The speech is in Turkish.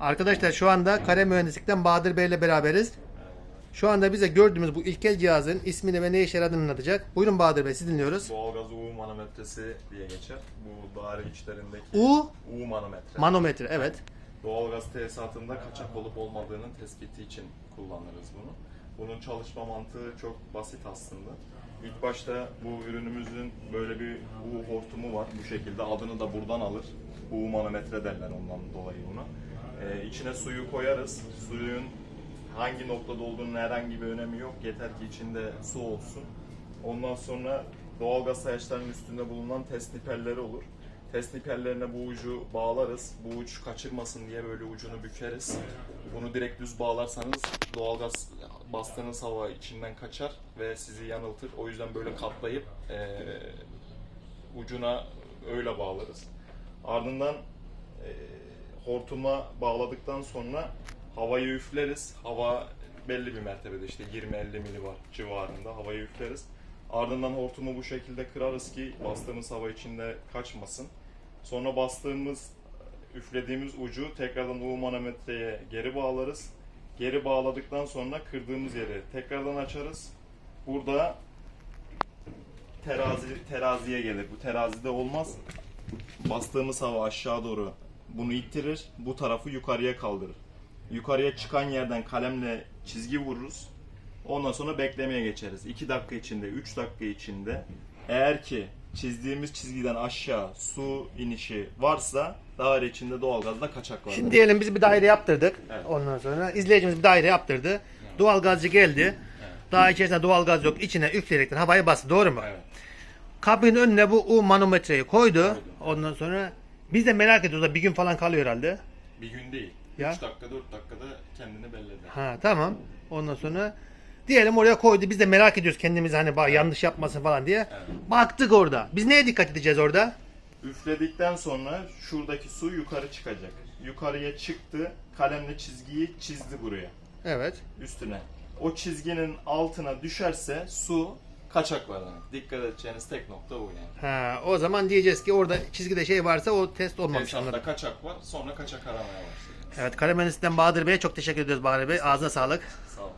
Arkadaşlar şu anda Kare Mühendislik'ten Bahadır Bey ile beraberiz. Şu anda bize gördüğümüz bu ilkel cihazın ismini ve ne işe yaradığını anlatacak. Buyurun Bahadır Bey sizi dinliyoruz. Doğalgaz U manometresi diye geçer. Bu daire içlerindeki U U manometre. manometre evet. Doğalgaz tesisatında kaçak olup olmadığının tespiti için kullanırız bunu. Bunun çalışma mantığı çok basit aslında. İlk başta bu ürünümüzün böyle bir U hortumu var. Bu şekilde adını da buradan alır. U manometre derler ondan dolayı buna. Ee, içine suyu koyarız. Suyun hangi noktada olduğunun herhangi bir önemi yok. Yeter ki içinde su olsun. Ondan sonra doğalgaz sayaçlarının üstünde bulunan test niperleri olur. Test niperlerine bu ucu bağlarız. Bu uç kaçırmasın diye böyle ucunu bükeriz. Bunu direkt düz bağlarsanız doğalgaz bastığınız hava içinden kaçar ve sizi yanıltır. O yüzden böyle katlayıp eee, ucuna öyle bağlarız. Ardından eee, hortuma bağladıktan sonra havayı üfleriz. Hava belli bir mertebede işte 20-50 milibar civarında havayı üfleriz. Ardından hortumu bu şekilde kırarız ki bastığımız hava içinde kaçmasın. Sonra bastığımız, üflediğimiz ucu tekrardan U manometreye geri bağlarız. Geri bağladıktan sonra kırdığımız yeri tekrardan açarız. Burada terazi teraziye gelir. Bu terazide olmaz. Bastığımız hava aşağı doğru bunu ittirir. Bu tarafı yukarıya kaldırır. Yukarıya çıkan yerden kalemle çizgi vururuz. Ondan sonra beklemeye geçeriz. 2 dakika içinde, 3 dakika içinde eğer ki çizdiğimiz çizgiden aşağı su inişi varsa daire içinde doğalgazda kaçak var. Şimdi diyelim biz bir daire yaptırdık. Evet. Ondan sonra izleyicimiz bir daire yaptırdı. Doğalgazcı geldi. Daha içerisinde doğalgaz yok. İçine üfleyerekten havayı bastı. Doğru mu? Evet. Kapının önüne bu U manometreyi koydu. Ondan sonra biz de merak ediyoruz. da Bir gün falan kalıyor herhalde. Bir gün değil. Ya. 3 dakika 4 dakikada kendini belli eder. Ha tamam. Ondan sonra diyelim oraya koydu. Biz de merak ediyoruz kendimizi hani ba- yanlış yapmasın falan diye. Evet. Baktık orada. Biz neye dikkat edeceğiz orada? Üfledikten sonra şuradaki su yukarı çıkacak. Yukarıya çıktı, kalemle çizgiyi çizdi buraya, Evet. üstüne. O çizginin altına düşerse su kaçak var demek. Dikkat edeceğiniz tek nokta bu yani. Ha, o zaman diyeceğiz ki orada çizgide şey varsa o test olmamış. Anladım. kaçak var, sonra kaçak aramaya başlıyor. Evet, Kare Mühendislik'ten Bahadır Bey'e çok teşekkür ediyoruz Bahadır Bey. Ağzına sağlık. Sağ olun.